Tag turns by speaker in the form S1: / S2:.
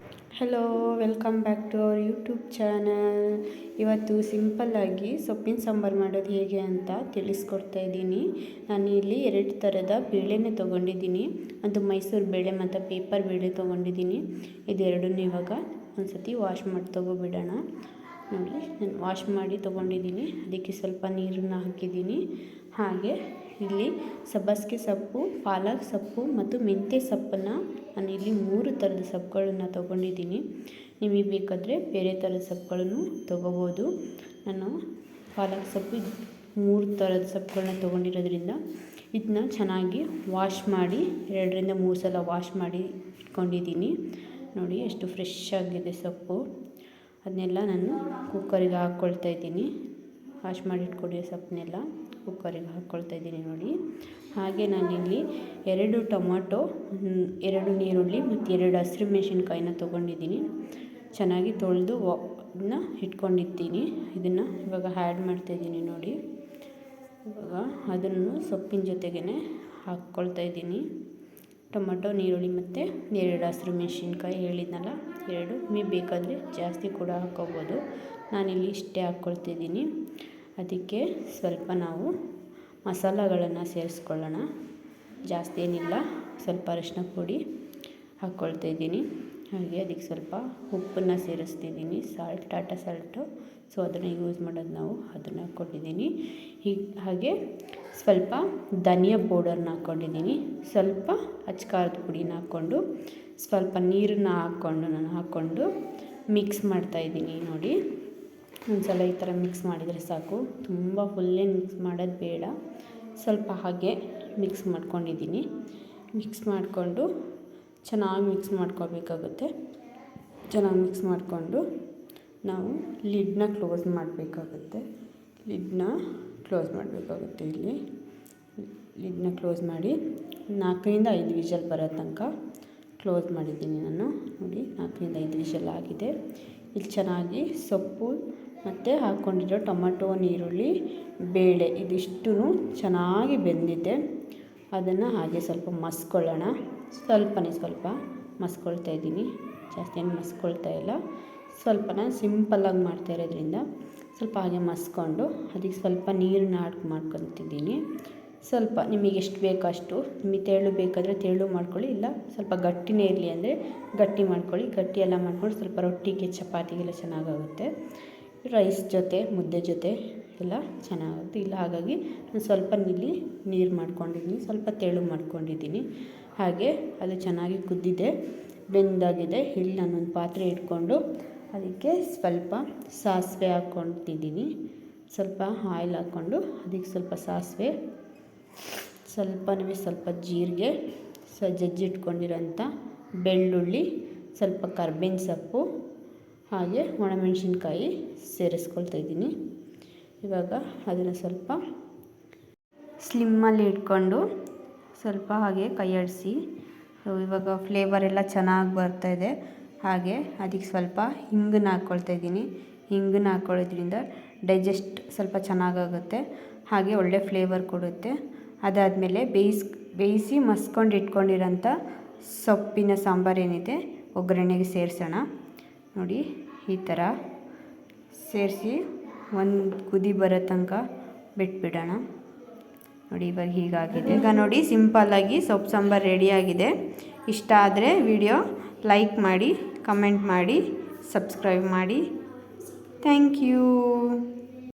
S1: Hello welcome back to our YouTube channel ಇವತ್ತು ಸಿಂಪಲ್ಲಾಗಿ ಸೊಪ್ಪಿನ ಸಾಂಬಾರು ಮಾಡೋದು ಹೇಗೆ ಅಂತ ತಿಳಿಸ್ಕೊಡ್ತಾ ಇದ್ದೀನಿ. ನಾನು ಇಲ್ಲಿ ಎರಡು ಥರದ ಬೇಳೆನೇ ತೊಗೊಂಡಿದ್ದೀನಿ. ಅದು ಮೈಸೂರು ಬೇಳೆ ಮತ್ತು ಪೇಪರ್ ಬೇಳೆ ತೊಗೊಂಡಿದ್ದೀನಿ. ಇದೆರಡನ್ನೂ ಇವಾಗ ಒಂದು ಸತಿ ವಾಶ್ ಮಾಡಿ ತೊಗೊಬಿಡೋಣ. ನೋಡಿ, ನಾನು ವಾಶ್ ಮಾಡಿ ತೊಗೊಂಡಿದ್ದೀನಿ. ಅದಕ್ಕೆ ಸ್ವಲ್ಪ ನೀರನ್ನು ಹಾಕಿದ್ದೀನಿ. ಹಾಗೆ ಇಲ್ಲಿ ಸಬ್ಬಸಿಗೆ ಸೊಪ್ಪು, ಪಾಲಕ್ ಸೊಪ್ಪು ಮತ್ತು ಮೆಂತ್ಯ ಸೊಪ್ಪನ್ನು ಥರದ ಸೊಪ್ಪುಗಳನ್ನ ತೊಗೊಂಡಿದ್ದೀನಿ. ನಿಮಗೆ ಬೇಕಾದರೆ ಬೇರೆ ಥರದ ಸೊಪ್ಪುಗಳನ್ನು ತೊಗೋಬೋದು. ನಾನು ಪಾಲಕ್ ಸೊಪ್ಪು, ಮೂರು ಥರದ ಸೊಪ್ಪುಗಳನ್ನ ತೊಗೊಂಡಿರೋದ್ರಿಂದ ಇದನ್ನ ಚೆನ್ನಾಗಿ ವಾಶ್ ಮಾಡಿ, ಎರಡರಿಂದ ಮೂರು ಸಲ ವಾಶ್ ಮಾಡಿ ಇಟ್ಕೊಂಡಿದ್ದೀನಿ. ನೋಡಿ, ಎಷ್ಟು ಫ್ರೆಶ್ ಆಗಿದೆ ಸೊಪ್ಪು. ಅದನ್ನೆಲ್ಲ ನಾನು ಕುಕ್ಕರಿಗೆ ಹಾಕ್ಕೊಳ್ತಾ ಇದ್ದೀನಿ. ವಾಶ್ ಮಾಡಿ ಸೊಪ್ಪನ್ನೆಲ್ಲ ಕುಕ್ಕರಿಗೆ ಹಾಕ್ಕೊಳ್ತಾ ಇದ್ದೀನಿ ನೋಡಿ. ಹಾಗೆ ನಾನಿಲ್ಲಿ ಎರಡು ಟೊಮಾಟೊ, ಎರಡು ನೀರುಳ್ಳಿ ಮತ್ತು ಎರಡು ಹಸಿರು ಮೆಣಸಿನ್ಕಾಯಿನ ತೊಗೊಂಡಿದ್ದೀನಿ. ಚೆನ್ನಾಗಿ ತೊಳೆದು ಇದನ್ನ ಇಟ್ಕೊಂಡಿದ್ದೀನಿ ಇದನ್ನು ಇವಾಗ ಆ್ಯಡ್ ಮಾಡ್ತಾಯಿದ್ದೀನಿ ನೋಡಿ. ಇವಾಗ ಅದನ್ನು ಸೊಪ್ಪಿನ ಜೊತೆಗೇ ಹಾಕ್ಕೊಳ್ತಾ ಇದ್ದೀನಿ. ಟೊಮೊಟೊ ನೀರುಳ್ಳಿ ಮತ್ತು ಎರಡು ಹಸಿರು ಮೆಣಸಿನ್ಕಾಯಿ ಹೇಳಿದ್ನಲ್ಲ, ಎರಡು. ನೀವು ಬೇಕಾದರೆ ಜಾಸ್ತಿ ಕೂಡ ಹಾಕ್ಕೋಬೋದು ನಾನಿಲ್ಲಿ ಇಷ್ಟೇ ಹಾಕ್ಕೊಳ್ತಿದ್ದೀನಿ. ಅದಕ್ಕೆ ಸ್ವಲ್ಪ ನಾವು ಮಸಾಲಗಳನ್ನು ಸೇರಿಸ್ಕೊಳ್ಳೋಣ. ಜಾಸ್ತಿ ಏನಿಲ್ಲ, ಸ್ವಲ್ಪ ಅರಿಶಿನ ಪುಡಿ ಹಾಕ್ಕೊಳ್ತಾ ಇದ್ದೀನಿ ಹಾಗೆ ಅದಕ್ಕೆ ಸ್ವಲ್ಪ ಉಪ್ಪನ್ನು ಸೇರಿಸ್ತಿದ್ದೀನಿ. ಸಾಲ್ಟ್ ಟಾಟಾ ಸಾಲ್ಟು ಸೊ ಅದನ್ನು ಯೂಸ್ ಮಾಡೋದು ನಾವು ಅದನ್ನು ಹಾಕ್ಕೊಂಡಿದ್ದೀನಿ. ಹೀಗೆ ಹಾಗೆ ಸ್ವಲ್ಪ ಧನಿಯಾ ಪೌಡರ್ನ ಹಾಕ್ಕೊಂಡಿದ್ದೀನಿ. ಸ್ವಲ್ಪ ಅಚ್ಕಾರದ ಪುಡಿನ ಹಾಕ್ಕೊಂಡು, ಸ್ವಲ್ಪ ನೀರನ್ನ ಹಾಕ್ಕೊಂಡು, ನಾನು ಹಾಕ್ಕೊಂಡು ಮಿಕ್ಸ್ ಮಾಡ್ತಾಯಿದ್ದೀನಿ ನೋಡಿ. ಒಂದು ಸಲ ಈ ಥರ ಮಿಕ್ಸ್ ಮಾಡಿದರೆ ಸಾಕು. ತುಂಬ ಫುಲ್ಲೇ ಮಿಕ್ಸ್ ಮಾಡೋದು ಬೇಡ. ಸ್ವಲ್ಪ ಹಾಗೆ ಮಿಕ್ಸ್ ಮಾಡ್ಕೊಂಡಿದ್ದೀನಿ. ಮಿಕ್ಸ್ ಮಾಡಿಕೊಂಡು ಚೆನ್ನಾಗಿ ಮಿಕ್ಸ್ ಮಾಡ್ಕೋಬೇಕಾಗುತ್ತೆ. ಚೆನ್ನಾಗಿ ಮಿಕ್ಸ್ ಮಾಡಿಕೊಂಡು ನಾವು ಲಿಡ್ನ ಕ್ಲೋಸ್ ಮಾಡಬೇಕಾಗುತ್ತೆ. ಲಿಡ್ನ ಕ್ಲೋಸ್ ಮಾಡಬೇಕಾಗುತ್ತೆ ಇಲ್ಲಿ. ಲಿಡ್ನ ಕ್ಲೋಸ್ ಮಾಡಿ ನಾಲ್ಕರಿಂದ ಐದು ವಿಷಲ್ ಬರೋ ತನಕ ಕ್ಲೋಸ್ ಮಾಡಿದ್ದೀನಿ ನಾನು. ನೋಡಿ, ನಾಲ್ಕರಿಂದ ಐದು ವಿಷಲ್ ಆಗಿದೆ. ಇಲ್ಲಿ ಚೆನ್ನಾಗಿ ಸೊಪ್ಪು ಮತ್ತು ಹಾಕ್ಕೊಂಡಿರೋ ಟೊಮಟೊ ನೀರುಳ್ಳಿ ಬೇಳೆ ಇದಿಷ್ಟು ಚೆನ್ನಾಗಿ ಬೆಂದಿದೆ. ಅದನ್ನು ಹಾಗೆ ಸ್ವಲ್ಪ ಮಸ್ಕೊಳ್ಳೋಣ. ಸ್ವಲ್ಪನೇ ಸ್ವಲ್ಪ ಮಸ್ಕೊಳ್ತಾ ಇದ್ದೀನಿ. ಜಾಸ್ತಿ ಏನು ಮಸ್ಕೊಳ್ತಾ ಇಲ್ಲ. ಸ್ವಲ್ಪನ ಸಿಂಪಲ್ಲಾಗಿ ಮಾಡ್ತಾ ಇರೋದ್ರಿಂದ ಸ್ವಲ್ಪ ಹಾಗೆ ಮಸ್ಕೊಂಡು ಅದಕ್ಕೆ ಸ್ವಲ್ಪ ನೀರನ್ನ ಆಡ್ ಮಾಡ್ಕೊತಿದ್ದೀನಿ. ಸ್ವಲ್ಪ ನಿಮಗೆ ಎಷ್ಟು ಬೇಕೋ ಅಷ್ಟು, ನಿಮಗೆ ತೆಳು ಬೇಕಾದರೆ ತೆಳು ಮಾಡ್ಕೊಳ್ಳಿ, ಇಲ್ಲ ಸ್ವಲ್ಪ ಗಟ್ಟಿನೇ ಇರಲಿ ಅಂದರೆ ಗಟ್ಟಿ ಮಾಡ್ಕೊಳ್ಳಿ. ಗಟ್ಟಿ ಎಲ್ಲ ಮಾಡ್ಕೊಂಡು ಸ್ವಲ್ಪ ರೊಟ್ಟಿಗೆ, ಚಪಾತಿಗೆಲ್ಲ ಚೆನ್ನಾಗಾಗುತ್ತೆ. ರೈಸ್ ಜೊತೆ, ಮುದ್ದೆ ಜೊತೆ ಎಲ್ಲ ಚೆನ್ನಾಗುತ್ತೆ. ಇಲ್ಲ ಹಾಗಾಗಿ ನಾನು ಸ್ವಲ್ಪ ಇಲ್ಲಿ ನೀರು ಮಾಡ್ಕೊಂಡಿದ್ದೀನಿ, ಸ್ವಲ್ಪ ತೆಳು ಮಾಡ್ಕೊಂಡಿದ್ದೀನಿ. ಹಾಗೆ ಅದು ಚೆನ್ನಾಗಿ ಕುದ್ದಿದೆ, ಬೆಂದಾಗಿದೆ. ಇಲ್ಲಿ ನಾನೊಂದು ಪಾತ್ರೆ ಇಟ್ಕೊಂಡು ಅದಕ್ಕೆ ಸ್ವಲ್ಪ ಸಾಸಿವೆ ಹಾಕ್ಕೊತಿದ್ದೀನಿ ಸ್ವಲ್ಪ ಆಯಿಲ್ ಹಾಕ್ಕೊಂಡು ಅದಕ್ಕೆ ಸ್ವಲ್ಪ ಸಾಸಿವೆ, ಸ್ವಲ್ಪನೇ ಸ್ವಲ್ಪ ಜೀರಿಗೆ, ಸ ಜಜ್ಜಿಟ್ಕೊಂಡಿರೋಂಥ ಬೆಳ್ಳುಳ್ಳಿ, ಸ್ವಲ್ಪ ಕರ್ಬೇವಿನ ಸೊಪ್ಪು, ಹಾಗೆ ಒಣಮೆಣಸಿನ್ಕಾಯಿ ಸೇರಿಸ್ಕೊಳ್ತಾ ಇದ್ದೀನಿ. ಇವಾಗ ಅದನ್ನು ಸ್ವಲ್ಪ ಸ್ಲಿಮ್ಮಲ್ಲಿ ಇಟ್ಕೊಂಡು ಸ್ವಲ್ಪ ಹಾಗೆ ಕೈ ಆಡಿಸಿ ಇವಾಗ ಫ್ಲೇವರ್ ಎಲ್ಲ ಚೆನ್ನಾಗಿ ಇದೆ. ಹಾಗೆ ಅದಕ್ಕೆ ಸ್ವಲ್ಪ ಹಿಂಗನ್ನ ಹಾಕ್ಕೊಳ್ತಾ ಇದ್ದೀನಿ. ಹಿಂಗನ್ನ ಹಾಕ್ಕೊಳ್ಳೋದ್ರಿಂದ ಡೈಜೆಸ್ಟ್ ಸ್ವಲ್ಪ ಚೆನ್ನಾಗಾಗುತ್ತೆ. ಹಾಗೆ ಒಳ್ಳೆ ಫ್ಲೇವರ್ ಕೊಡುತ್ತೆ. ಅದಾದಮೇಲೆ ಬೇಯಿಸ್, ಬೇಯಿಸಿ ಮಸ್ಕೊಂಡು ಇಟ್ಕೊಂಡಿರೋಂಥ ಸೊಪ್ಪಿನ ಸಾಂಬಾರು ಏನಿದೆ ಒಗ್ಗರಣೆಗೆ ಸೇರಿಸೋಣ. ನೋಡಿ, ಈ ಥರ ಸೇರಿಸಿ ಒಂದು ಕುದಿ ಬರೋ ತನಕ ಬಿಟ್ಬಿಡೋಣ. ನೋಡಿ, ಇವಾಗ ಹೀಗಾಗಿದೆ. ಈಗ ನೋಡಿ ಸಿಂಪಲ್ಲಾಗಿ ಸೊಪ್ಪು ಸಾಂಬಾರು ರೆಡಿಯಾಗಿದೆ ಇಷ್ಟ ಆದರೆ ವಿಡಿಯೋ ಲೈಕ್ ಮಾಡಿ ಕಮೆಂಟ್ ಮಾಡಿ ಸಬ್ಸ್ಕ್ರೈಬ್ ಮಾಡಿ. Thank you